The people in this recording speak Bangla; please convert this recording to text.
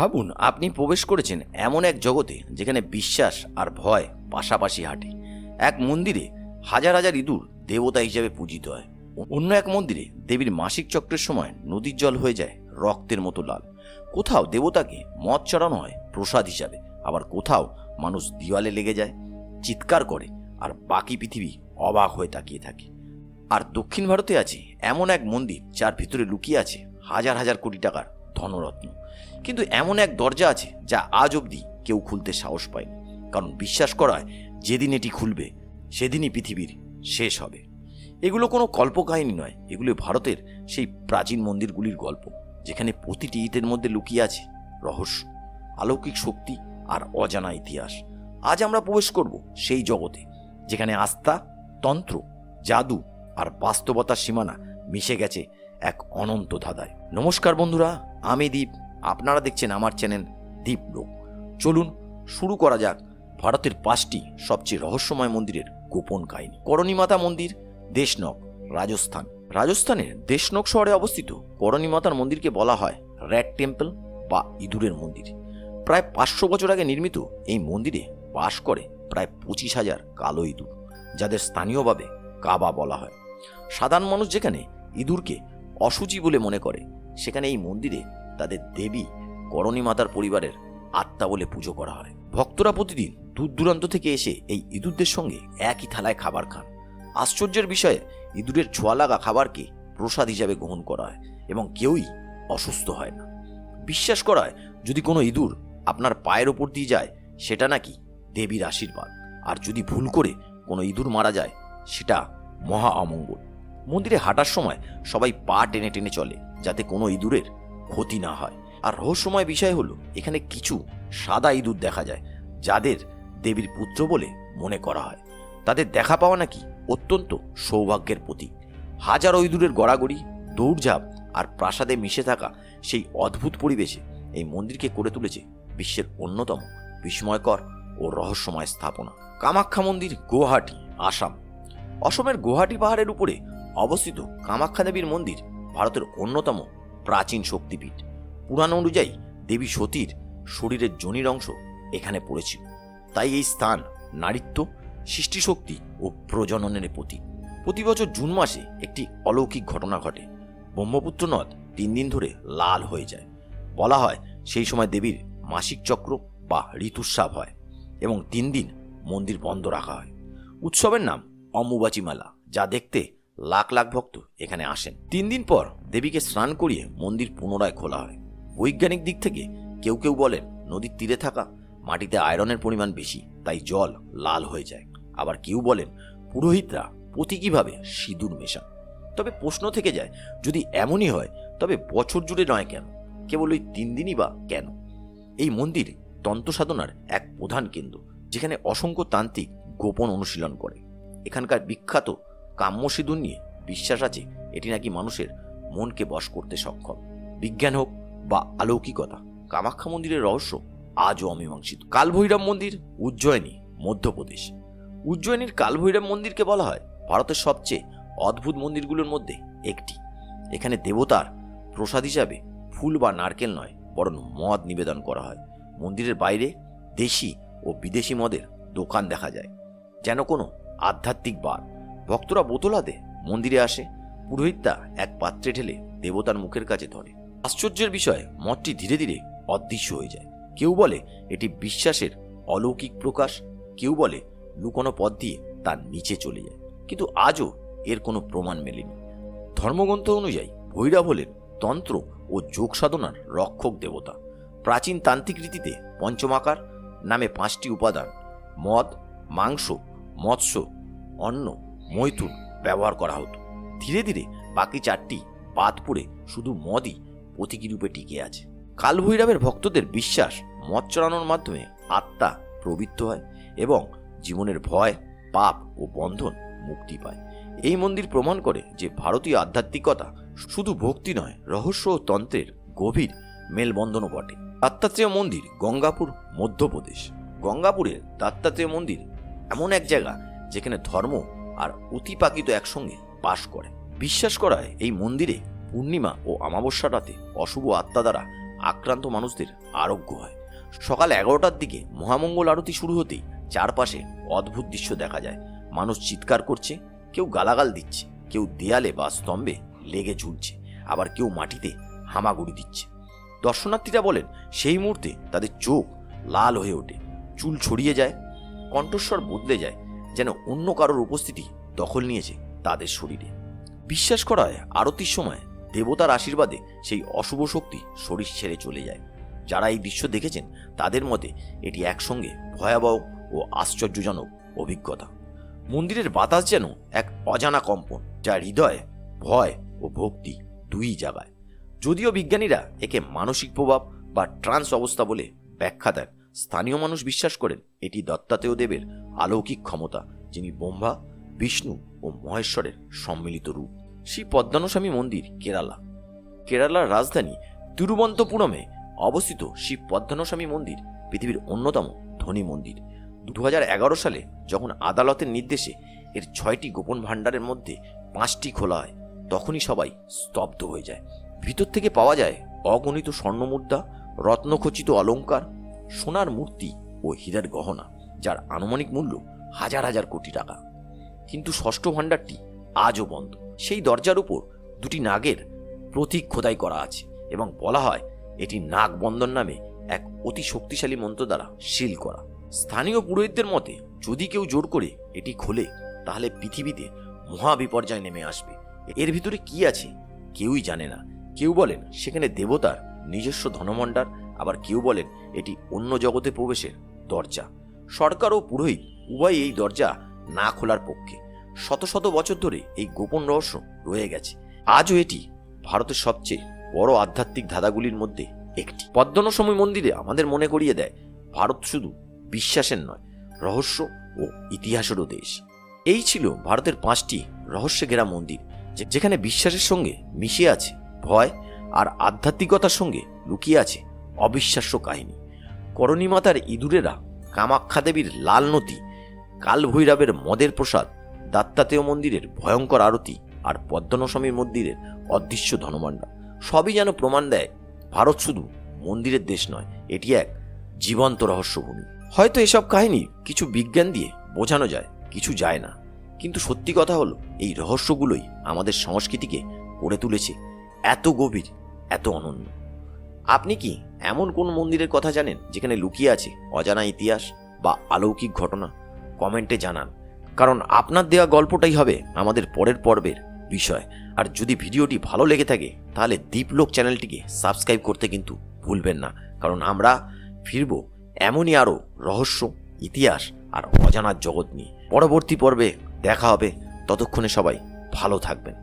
ভাবুন, আপনি প্রবেশ করেছেন এমন এক জগতে যেখানে বিশ্বাস আর ভয় পাশাপাশি হাঁটে। এক মন্দিরে হাজার হাজার ইঁদুর দেবতা হিসেবে পূজিত হয়। অন্য এক মন্দিরে দেবীর মাসিক চক্রের সময় নদীর জল হয়ে যায়, রক্তের মতো লাল। কোথাও দেবতাকে মদ চড়ানো হয় প্রসাদ হিসাবে, আবার কোথাও মানুষ দিওয়ালে লেগে যায়, চিৎকার করে আর বাকি পৃথিবী অবাক হয়ে তাকিয়ে থাকে। আর দক্ষিণ ভারতে আছে এমন এক মন্দির যার ভিতরে লুকিয়ে আছে হাজার হাজার কোটি টাকার ধনরত্ন। কিন্তু এমন এক দরজা আছে যা আজ অবধি কেউ খুলতে সাহস পায়নি। কারণ বিশ্বাস করা হয় যেদিন এটি খুলবে, সেদিনই পৃথিবীর শেষ হবে। এগুলো কোনো কল্পকাহিনী নয়, এগুলো ভারতের সেই প্রাচীন মন্দিরগুলির গল্প, যেখানে প্রতিটি ইটের মধ্যে লুকিয়ে আছে রহস্য, আলৌকিক শক্তি আর অজানা ইতিহাস। আজ আমরা প্রবেশ করব সেই জগতে, যেখানে আস্থা, তন্ত্র, জাদু আর বাস্তবতার সীমানা মিশে গেছে এক অনন্ত ধাঁধায়। নমস্কার বন্ধুরা, আমি দীপ। আপনারা দেখছেন আমার চ্যানেল দীপ লোক চলুন, শুরু করা যাক ভারতের পাঁচটি সবচেয়ে রহস্যময় মন্দিরের গোপন কাহিনী। করণী মাতা মন্দির, দেশনক, রাজস্থান। রাজস্থানের দেশনক শহরে অবস্থিত করণী মাতার মন্দিরকে বলা হয় র্যাড টেম্পল বা ইঁদুরের মন্দির। প্রায় পাঁচশো বছর আগে নির্মিত এই মন্দিরে বাস করে প্রায় পঁচিশ হাজার কালো ইঁদুর, যাদের স্থানীয়ভাবে কাবা বলা হয়। সাধারণ মানুষ যেখানে ইঁদুরকে অসুচি বলে মনে করে, সেখানে এই মন্দিরে তাদের দেবী করণী মাতার পরিবারের আত্মা বলে পুজো করা হয়। ভক্তরা প্রতিদিন দূর দূরান্ত থেকে এসে এই ইঁদুরদের সঙ্গে একই থালায় খাবার খান। আশ্চর্যের বিষয়ে ইঁদুরের ছোঁয়া লাগা খাবারকে প্রসাদ হিসাবে গ্রহণ করা হয় এবং কেউই অসুস্থ হয় না। বিশ্বাস করায়, যদি কোনো ইঁদুর আপনার পায়ের ওপর দিয়ে যায়, সেটা নাকি দেবীর আশীর্বাদ। আর যদি ভুল করে কোনো ইঁদুর মারা যায়, সেটা মহা অমঙ্গল। মন্দিরে হাঁটার সময় সবাই পা টেনে টেনে চলে, যাতে কোনো ইঁদুরের ক্ষতি না হয়। আর রহস্যময় বিষয় হলো, এখানে কিছু সাদা ইঁদুর দেখা যায়, যাদের দেবীর পুত্র বলে মনে করা হয়। তাদের দেখা পাওয়া নাকি অত্যন্ত সৌভাগ্যের প্রতীক। হাজারো ইঁদুরের গড়াগড়ি, দৌড়ঝাঁপ আর প্রাসাদে মিশে থাকা সেই অদ্ভুত পরিবেশে এই মন্দিরকে করে তুলেছে বিশ্বের অন্যতম বিস্ময়কর ও রহস্যময় স্থাপনা। কামাখ্যা মন্দির গুয়াহাটি, আসাম। অসমের গুয়াহাটি পাহাড়ের উপরে অবস্থিত কামাখ্যা দেবীর মন্দির ভারতের অন্যতম প্রাচীন শক্তিপীঠ। পুরাণ অনুযায়ী দেবী সতীর শরীরের জনির অংশ এখানে পড়েছিল। তাই এই স্থান নারীত্ব, সৃষ্টিশক্তি ও প্রজননের প্রতীক। প্রতি বছর জুন মাসে একটি অলৌকিক ঘটনা ঘটে। ব্রহ্মপুত্র নদ তিন দিন ধরে লাল হয়ে যায়। বলা হয় সেই সময় দেবীর মাসিক চক্র বা ঋতুস্রাব হয় এবং তিন দিন মন্দির বন্ধ রাখা হয়। উৎসবের নাম অম্বুবাচী মেলা, যা দেখতে লাখ লাখ ভক্ত এখানে আসেন। তিন দিন পর দেবীকে স্নান করিয়ে মন্দির পুনরায় খোলা হয়। বৈজ্ঞানিক দিক থেকে কেউ কেউ বলেন, নদীর তীরে থাকা মাটিতে আয়রনের পরিমাণ বেশি, তাই জল লাল হয়ে যায়। আবার কেউ বলেন, পুরোহিতরা প্রতীকীভাবে সিঁদুর মেশান? তবে প্রশ্ন থেকে যায়, যদি এমনই হয়, তবে বছর জুড়ে নয় কেন? কেবল ওই তিন দিনই বা কেন? এই মন্দির তন্ত্র সাধনার এক প্রধান কেন্দ্র, যেখানে অসংখ্য তান্ত্রিক গোপন অনুশীলন করে। এখানকার বিখ্যাত কাম্য সিঁদুর নিয়ে বিশ্বাস আছে এটি নাকি মানুষের মনকে বশ করতে সক্ষম। বিজ্ঞান হোক বা আলৌকিকতা কামাখ্যা মন্দিরের রহস্য আজও অমীমাংসিত। কালভৈরব মন্দির উজ্জয়িনী, মধ্যপ্রদেশ। উজ্জয়িনীর কালভৈরব মন্দিরকে বলা হয় ভারতের সবচেয়ে অদ্ভুত মন্দিরগুলোর মধ্যে একটি। এখানে দেবতার প্রসাদ হিসাবে ফুল বা নারকেল নয়, বরং মদ নিবেদন করা হয়। মন্দিরের বাইরে দেশি ও বিদেশি মদের দোকান দেখা যায়, যেন কোনো আধ্যাত্মিক বার। ভক্তরা বোতল হাতে মন্দিরে আসে। পুরোহিতটা এক পাত্রে ঢেলে দেবতার মুখের কাছে ধরে। আশ্চর্যের বিষয়, মঠটি ধীরে ধীরে অদৃশ্য হয়ে যায়। কেউ বলে এটি বিশ্বাসের অলৌকিক প্রকাশ, কেউ বলে লুকোনো পথ দিয়ে তার নিচে চলে যায়। কিন্তু আজও এর কোনো প্রমাণ মেলেনি। ধর্মগ্রন্থ অনুযায়ী ভৈরব হলেন তন্ত্র ও যোগ সাধনার রক্ষক দেবতা। প্রাচীন তান্ত্রিক রীতিতে পঞ্চমাকার নামে পাঁচটি উপাদান, মদ, মাংস, মৎস্য, অন্ন মৈথুন ব্যবহার করা হতো। ধীরে ধীরে বাকি চারটি বাদ পড়ে শুধু মদই প্রতীকী রূপে টিকে আছে। কালভৈরবের ভক্তদের বিশ্বাস মদ চড়ানোর মাধ্যমে আত্মা প্রবৃত্ত হয় এবং জীবনের ভয়, পাপ ও বন্ধন মুক্তি পায়। এই মন্দির প্রমাণ করে যে ভারতীয় আধ্যাত্মিকতা শুধু ভক্তি নয়, রহস্য ও তন্ত্রের গভীর মেলবন্ধনও বটে। দত্তাত্রেয় মন্দির গঙ্গাপুর, মধ্যপ্রদেশ। গঙ্গাপুরের দত্তাত্রেয় মন্দির এমন এক জায়গা যেখানে ধর্ম আর অতিপাকিত একসঙ্গে বাস করে। বিশ্বাস করায় এই মন্দিরে পূর্ণিমা ও অমাবস্যা রাতে অশুভ আত্মা দ্বারা আক্রান্ত মানুষদের আরোগ্য হয়। সকাল এগারোটার দিকে মহামঙ্গল আরতি শুরু হতেই চারপাশে অদ্ভুত দৃশ্য দেখা যায়। মানুষ চিৎকার করছে, কেউ গালাগাল দিচ্ছে, কেউ দেয়ালে বা স্তম্ভে লেগে ঝুলছে, আবার কেউ মাটিতে হামাগুড়ি দিচ্ছে। দর্শনার্থীরা বলেন, সেই মুহূর্তে তাদের চোখ লাল হয়ে ওঠে, চুল ছড়িয়ে যায়, কণ্ঠস্বর বদলে যায় যেন অন্য কারোর উপস্থিতি দখল নিয়েছে তাদের শরীরে। বিশ্বাস করায় আরতির সময় দেবতার আশীর্বাদে সেই অশুভ শক্তি শরীর ছেড়ে চলে যায়। যারা এই দৃশ্য দেখেছেন, তাদের মতে এটি একসঙ্গে ভয়াবহ ও আশ্চর্যজনক অভিজ্ঞতা। মন্দিরের বাতাস যেন এক অজানা কম্পন, যা হৃদয়, ভয় ও ভক্তি দুই জাগায়। যদিও বিজ্ঞানীরা একে মানসিক প্রভাব বা ট্রান্স অবস্থা বলে ব্যাখ্যা দেন স্থানীয় মানুষ বিশ্বাস করেন এটি দত্তাতেয় দেবের আলৌকিক ক্ষমতা, যিনি ব্রহ্মা, বিষ্ণু ও মহেশ্বরের সম্মিলিত রূপ। শ্রী পদ্মানস্বামী মন্দির, কেরালা। কেরালার রাজধানী তিরুবন্তপুরমে অবস্থিত শ্রী পদ্মানস্বামী মন্দির, পৃথিবীর অন্যতম ধনী মন্দির। দু হাজার এগারো সালে যখন আদালতের নির্দেশে এর ছয়টি গোপন ভাণ্ডারের মধ্যে পাঁচটি খোলা হয়, তখনই সবাই স্তব্ধ হয়ে যায়। ভিতর থেকে পাওয়া যায় অগণিত স্বর্ণমুদ্রা, রত্নখচিত অলংকার সোনার মূর্তি ও হীরার গহনা, যার আনুমানিক মূল্য হাজার হাজার কোটি টাকা। কিন্তু ষষ্ঠ ভাণ্ডারটি আজও বন্ধ। সেই দরজার উপর দুটি নাগের প্রতীক খোদাই করা আছে এবং বলা হয়, এটি নাগ বন্ধন নামে এক অতি শক্তিশালী মন্ত্র দ্বারা সিল করা। স্থানীয় পুরোহিতদের মতে, যদি কেউ জোর করে এটি খোলে, তাহলে পৃথিবীতে মহা বিপর্যয় নেমে আসবে। এর ভিতরে কি আছে, কেউই জানে না। কেউ বলেন, সেখানে দেবতার নিজস্ব ধনমণ্ডার আবার কেউ বলেন এটি অন্য জগতে প্রবেশের দরজা। সরকার ও পুরোহিত উভয় এই দরজা না খোলার পক্ষে। শত শত বছর ধরে এই গোপন রহস্য রয়ে গেছে। আজও এটি ভারতের সবচেয়ে বড় আধ্যাত্মিক ধাঁধাগুলির মধ্যে একটি। পদ্মনসময় মন্দিরে আমাদের মনে করিয়ে দেয়, ভারত শুধু বিশ্বাসের নয়, রহস্য ও ইতিহাসেরও দেশ। এই ছিল ভারতের পাঁচটি রহস্যে ঘেরা মন্দির যেখানে বিশ্বাসের সঙ্গে মিশে আছে ভয় আর আধ্যাত্মিকতার সঙ্গে লুকিয়ে আছে অবিশ্বাস্য কাহিনী। করণী মাতার ইঁদুরেরা কামাখ্যা দেবীর লাল নদী কালভৈরবের মদের প্রসাদ দাত্তাতেয় মন্দিরের ভয়ঙ্কর আরতি আর পদ্মনস্বামী মন্দিরের অদৃশ্য ধনভাণ্ডার। সবই যেন প্রমাণ দেয় ভারত শুধু মন্দিরের দেশ নয়, এটি এক জীবন্ত রহস্যভূমি। হয়তো এসব কাহিনী কিছু বিজ্ঞান দিয়ে বোঝানো যায়, কিছু যায় না। কিন্তু সত্যি কথা হলো, এই রহস্যগুলোই আমাদের সংস্কৃতিকে গড়ে তুলেছে, এত গভীর, এত অনন্য। আপনি কি এমন কোন মন্দিরের কথা জানেন যেখানে লুকিয়ে আছে অজানা ইতিহাস বা আলৌকিক ঘটনা? কমেন্টে জানান। কারণ আপনার দেওয়া গল্পটাই হবে আমাদের পরের পর্বের বিষয়। আর যদি ভিডিওটি ভালো লেগে থাকে, তাহলে দীপলোক চ্যানেলটিকে সাবস্ক্রাইব করতে কিন্তু ভুলবেন না। কারণ আমরা ফিরব এমনই আরও রহস্য, ইতিহাস আর অজানার জগৎ নিয়ে। পরবর্তী পর্বে দেখা হবে। ততক্ষণে সবাই ভালো থাকবেন।